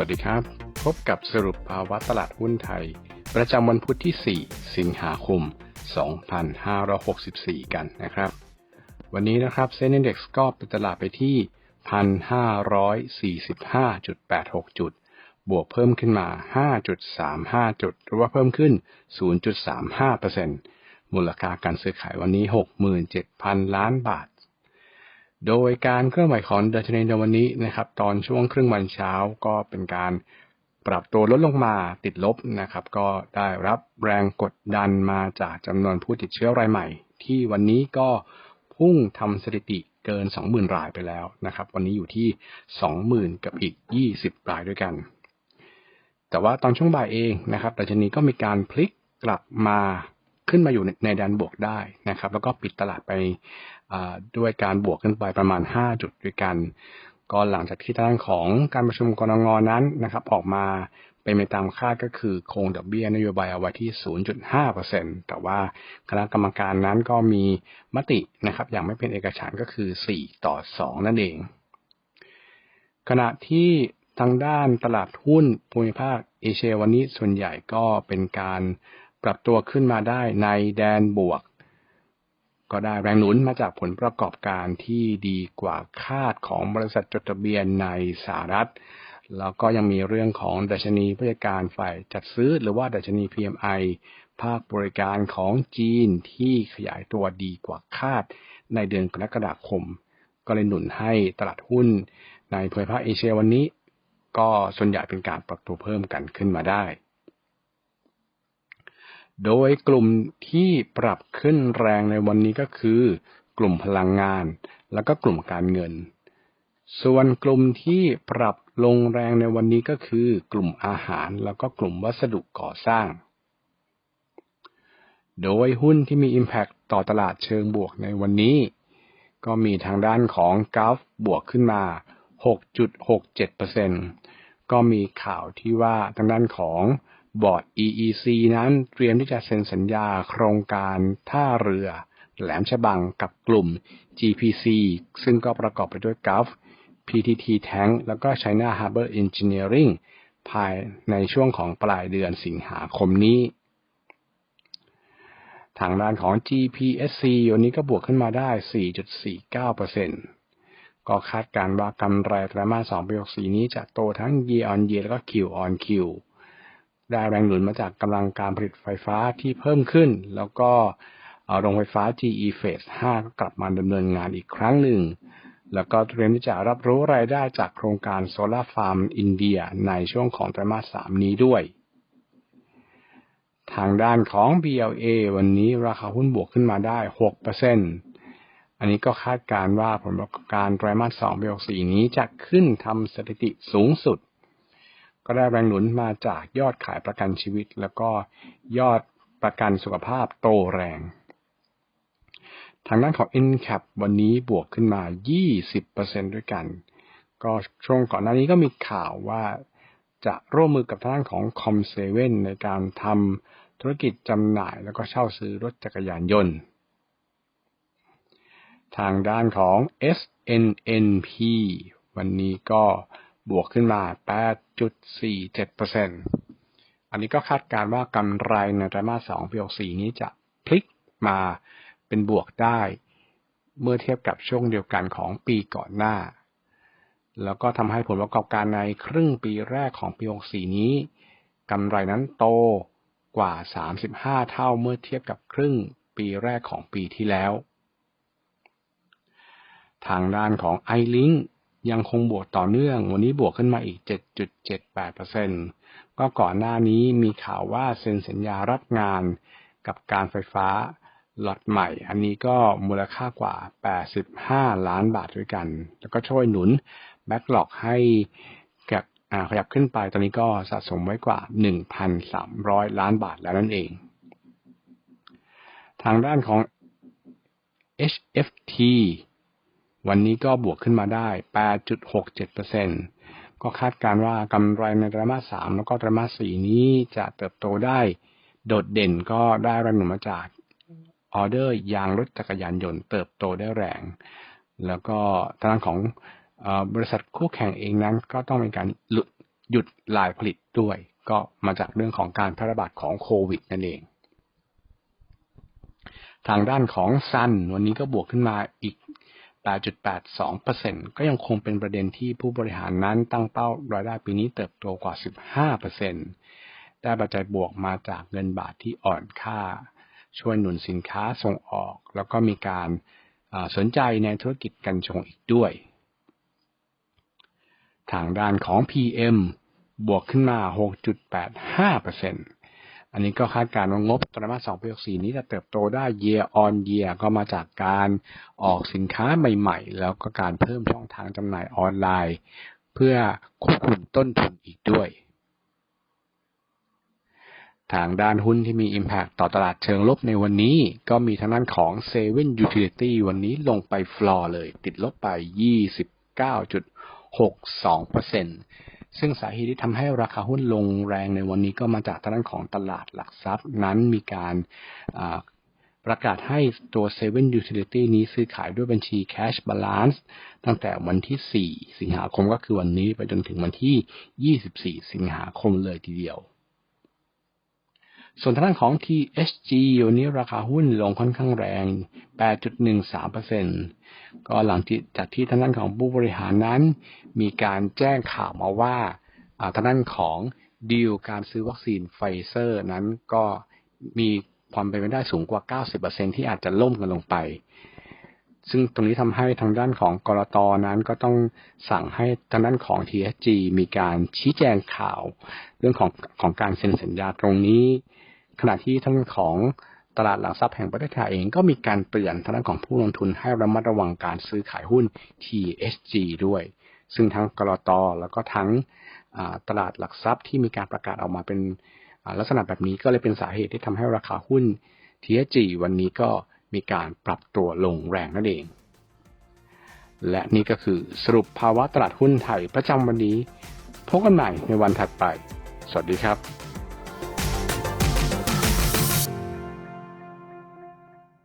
วัสดีครับ พบกับสรุปภาวะตลาดหุ้นไทย ประจำวันพุธที่ 4 สิงหาคม 2564 กันนะครับ วันนี้นะครับเซ็นดี x ก็ปิดตลาดไปที่ 1,545.86 จุด บวกเพิ่มขึ้นมา 5.35 จุด หรือว่าเพิ่มขึ้น 0.35%มูลค่าการซื้อขายวันนี้ 67,000 ล้านบาท โดยการเคลื่อนไหวของดัชนีในวันนี้นะครับ ตอนช่วงครึ่งวันเช้าก็เป็นการปรับตัวลดลงมาติดลบนะครับ ก็ได้รับแรงกดดันมาจากจำนวนผู้ติดเชื้อรายใหม่ ที่วันนี้ก็พุ่งทำสถิติเกิน 20,000 รายไปแล้วนะครับ วันนี้อยู่ที่ 20,000 กับอีก 20 รายด้วยกัน แต่ว่าตอนช่วงบ่ายเองนะครับดัชนีก็มีการพลิกกลับมา ขึ้นมาอยู่ในแดนบวกได้นะครับ แล้วก็ปิดตลาดไปด้วยการบวกขึ้นไปประมาณ 5 จุดด้วยกันก็หลังจากที่ทางของการประชุมกรงงนั้นนะครับ ออกมาเป็นไปตามคาดก็คือคงดอกเบี้ยนโยบายเอาไว้ที่ 0.5%แต่ว่าคณะกรรมการนั้นก็มีมตินะครับ อย่างไม่เป็นเอกฉันท์ก็คือ 4 ต่อ 2 นั่นเอง ขณะที่ทางด้านตลาดหุ้นภูมิภาคเอเชียวันนี้ส่วนใหญ่ก็เป็นการ ปรับตัวขึ้นมาได้ในแดนบวก ก็ได้แรงหนุนมาจากผลประกอบการที่ดีกว่าคาดของบริษัทจดทะเบียนในสหรัฐ แล้วก็ยังมีเรื่องของดัชนีผู้จัดการฝ่ายจัดซื้อ หรือว่าดัชนี PMI ภาคบริการของจีนที่ขยายตัวดีกว่าคาดในเดือนกรกฎาคม ก็เลยหนุนให้ตลาดหุ้นในภูมิภาคเอเชียวันนี้ ก็ส่วนใหญ่เป็นการปรับตัวเพิ่มกันขึ้นมาได้ โดยกลุ่มที่ปรับขึ้นแรงในวันนี้ก็คือ กลุ่มพลังงาน แล้วก็กลุ่มการเงิน ส่วนกลุ่มที่ปรับลงแรงในวันนี้ก็คือ กลุ่มอาหารแล้วก็กลุ่มวัสดุก่อสร้าง โดยหุ้นที่มี Impact ต่อตลาดเชิงบวกในวันนี้ ก็มีทางด้านของกราฟบวกขึ้นมา 6.67%ก็มีข่าวที่ว่าทางด้านของ บอร์ด EEC นั้นเตรียมที่จะเซ็นสัญญาโครงการท่าเรือ แหลมฉบังกับกลุ่ม GPC ซึ่งก็ประกอบไปด้วยกัฟ PTT Tank แล้วก็ China Harbor Engineering ภายในช่วงของปลายเดือนสิงหาคมนี้ ทางด้านของ GPSC วันนี้ก็บวกขึ้นมาได้ 4.49%ก็คาดการว่ากำไรไตรมาส2ปี64นี้จะโตทั้ง year on year แล้วก็ Q on Q ได้แรงหนุนมาจากกำลังการผลิตไฟฟ้าที่เพิ่มขึ้น แล้วก็โรงไฟฟ้า GE Phase 5 ก็กลับมาดำเนินงานอีกครั้งหนึ่ง แล้วก็เตรียมที่จะรับรู้รายได้จากโครงการโซลาร์ฟาร์มอินเดียในช่วงของไตรมาส 3 นี้ด้วย ทางด้านของ BLA วันนี้ราคาหุ้นบวกขึ้นมาได้ 6%อันนี้ก็คาดการว่าผลประกอบการไตรมาส 2 ปี64นี้จะขึ้นทำสถิติสูงสุด ก็ได้แรงหนุนมาจากยอดขายประกันชีวิต แล้วก็ยอดประกันสุขภาพโตแรง ทางด้านของ Incap วันนี้บวกขึ้นมา 20%ด้วยกัน ก็ช่วงก่อนหน้านี้ก็มีข่าวว่าจะร่วมมือกับทางด้านของ Com7 ในการทำธุรกิจจำหน่ายแล้วก็เช่าซื้อรถจักรยานยนต์ ทางด้านของ SNNP วันนี้ก็ บวกขึ้นมา 8.47%อันนี้ก็คาดการว่ากำไรในไตรมาส2ปี64นี้จะพลิกมาเป็นบวกได้ เมื่อเทียบกับช่วงเดียวกันของปีก่อนหน้า แล้วก็ทำให้ผลประกอบการในครึ่งปีแรกของปี64นี้กำไรนั้นโตกว่า 35 เท่าเมื่อเทียบกับครึ่งปีแรกของปีที่แล้ว ทางด้านของ iLink ยังคงบวกต่อเนื่อง วันนี้บวกขึ้นมาอีก 7.78%ก็ก่อนหน้านี้มีข่าวว่าเซ็นสัญญารับงานกับการไฟฟ้าล็อตใหม่ อันนี้ก็มูลค่ากว่า 85 ล้านบาทด้วยกัน แล้วก็ช่วยหนุนแบ็กหลอกให้กับขยับขึ้นไป ตอนนี้ก็สะสมไว้กว่า 1,300 ล้านบาทแล้วนั่นเอง ทางด้านของ HFT วันนี้ก็บวกขึ้นมาได้ 8.67%ก็คาดการว่ากำไรในไตรมาส 3 แล้วก็ไตรมาส 4 นี้จะเติบโตได้ โดดเด่นก็ได้แรงหนุนมาจากออเดอร์ยางรถจักรยานยนต์เติบโตได้แรง แล้วก็ทางด้านของบริษัทคู่แข่งเองนั้นก็ต้องมีการหยุดลายผลิตด้วย ก็มาจากเรื่องของการแพร่ระบาดของโควิดนั่นเอง ทางด้านของซันวันนี้ก็บวกขึ้นมาอีก 8.82%ก็ยังคงเป็นประเด็นที่ผู้บริหารนั้นตั้งเป้ารายได้ปีนี้เติบโตกว่า 15%ได้ปัจจัยบวกมาจากเงินบาทที่อ่อนค่า ช่วยหนุนสินค้าส่งออก แล้วก็มีการสนใจในธุรกิจกัญชงอีกด้วย ทางด้านของ PM บวกขึ้นมา 6.85% อันนี้ก็คาดการณ์ว่างบไตรมาส2ปี64นี้จะเติบโตได้ year on year ก็มาจากการออกสินค้าใหม่ๆ แล้วก็การเพิ่มช่องทางจำหน่ายออนไลน์ เพื่อควบคุมต้นทุนอีกด้วย ทางด้านหุ้นที่มี Impact ต่อตลาดเชิงลบในวันนี้ ก็มีทางด้านของ Seven Utility วันนี้ลงไปฟลอร์เลย ติดลบไป 29.62% ซึ่งสาเหตุที่ทำให้ราคาหุ้นลงแรงในวันนี้ก็มาจากทางด้านของตลาดหลักทรัพย์ นั้นมีการประกาศให้ตัว Seven Utility นี้ซื้อขายด้วยบัญชี Cash Balance ตั้งแต่วันที่ 4 สิงหาคมก็คือวันนี้ไปจนถึงวันที่ 24 สิงหาคมเลยทีเดียว ส่วนทางด้านของ TSG วันนี้ราคาหุ้นลงค่อนข้างแรง 8.13%ก็หลังจากที่ทางด้านของผู้บริหารนั้น มีการแจ้งข่าวมาว่าทางด้านของดีลการซื้อวัคซีนไฟเซอร์นั้นก็มีความเป็นไปได้สูงกว่า 90%ที่อาจจะล่มกันลงไป ซึ่งตรงนี้ทำให้ทางด้านของกรตนั้นก็ต้องสั่งให้ทางด้านของ TSG มีการชี้แจงข่าว เรื่องของของการเซ็นสัญญาตรงนี้ ขณะที่ทางของตลาดหลักทรัพย์แห่งประเทศไทยเองก็มีการเตือนทางด้านของผู้ลงทุนให้ระมัดระวังการซื้อขายหุ้น TSG ด้วย ซึ่งทั้งกรอตแล้วก็ทั้งตลาดหลักทรัพย์ที่มีการประกาศออกมาเป็นลักษณะแบบนี้ก็เลยเป็นสาเหตุที่ทำให้ราคาหุ้น TSG วันนี้ก็มีการปรับตัวลงแรงนั่นเอง และนี่ก็คือสรุปภาวะตลาดหุ้นไทยประจำวันนี้พบกันใหม่ในวันถัดไป สวัสดีครับ